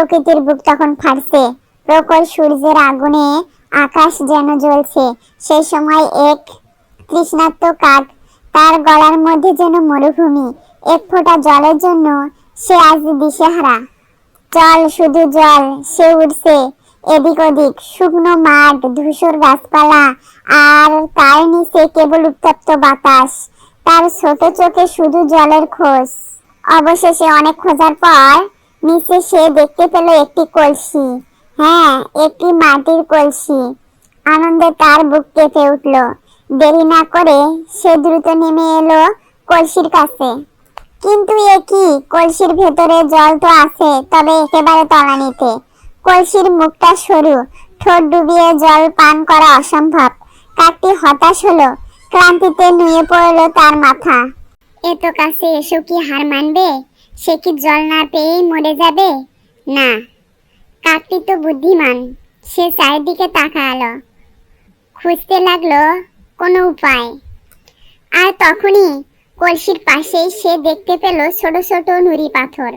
প্রকৃতির বুক তখন ফাটছে। প্রকল সূর্যের আগুনে আকাশ যেন জ্বলছে। সেই সময় এক তৃষ্ণার্ত কাক তার গলার মধ্যে যেন মরুভূমি, এক ফোঁটা জলের জন্য সে আজ দিশেহারা। জল শুধু জল, সে উঠছে এদিক ওদিক শুকনো মাঠ, ধূসর গাছপালা, আর তার নিচে কেবল উত্তপ্ত বাতাস। তার ছোট চোখে শুধু জলের খোঁজ। অবশেষে অনেক খোঁজার পর নিচে সে দেখতে পেল একটি কলসি। হ্যাঁ একটি মাটির কলসি। আনন্দে তার বুক কেঁপে উঠল। দেরি না করে সে দ্রুত নেমে এলো কলসির কাছে। কিন্তু এ কি? কলসির ভেতরে জল তো আছে, তবে একেবারে তলানিতে কলসির মুখটা সরু, ঠোঁট ডুবিয়ে জল পান করা অসম্ভব। কাকটি হতাশ হলো, ক্লান্তিতে নুয়ে পড়ল তার মাথা। এত কাছে এসো কি হার মানবে? সে কি জল না পেয়েই মরে যাবে? না। কাকটি তো বুদ্ধিমান, সে চারিদিকে তাকালো। খুঁজতে লাগল কোনো উপায়। আর তখনই কলসির পাশেই সে দেখতে পেল ছোট ছোট নুড়ি পাথর।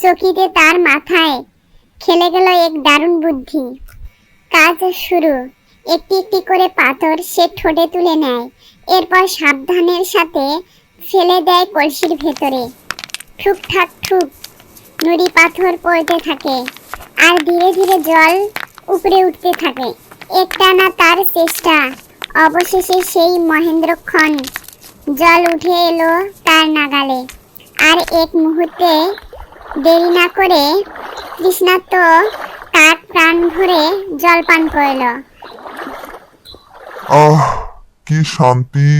চকিতে তার মাথায় খেলে গেল এক দারুণ বুদ্ধি। কাজ শুরু। একটি একটি করে পাথর সে ঠোঁটে তুলে নেয়। এরপর সাবধানের সাথে ফেলে দেয় কলসির ভেতরে। ঠুকঠাক ঠুক নুড়ি পাথর পড়তে থাকে আর ধীরে ধীরে জল উপরে উঠতে থাকে। একটানা তার চেষ্টা অবশেষে সেই মহেন্দ্রক্ষণ জল উঠে এলো তার নাগালে। আর এক মুহূর্তে দেরি না করে তৃষ্ণার্ত কাক প্রাণ ভরে জল পান করল। আহ কি শান্তি।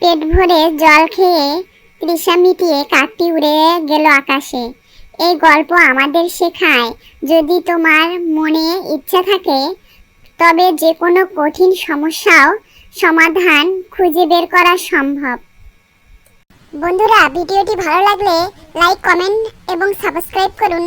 পেট ভরে জল খেয়ে তৃষা মিটিয়ে উড়ে গেল আকাশে। এই গল্প আমাদের শেখায়, যদি তোমার মনে ইচ্ছা থাকে, তবে যে কোনো কঠিন সমস্যাও সমাধান খুঁজে বের করা সম্ভব। বন্ধুরা, ভিডিওটি ভালো লাগলে লাইক কমেন্ট এবং সাবস্ক্রাইব করুন।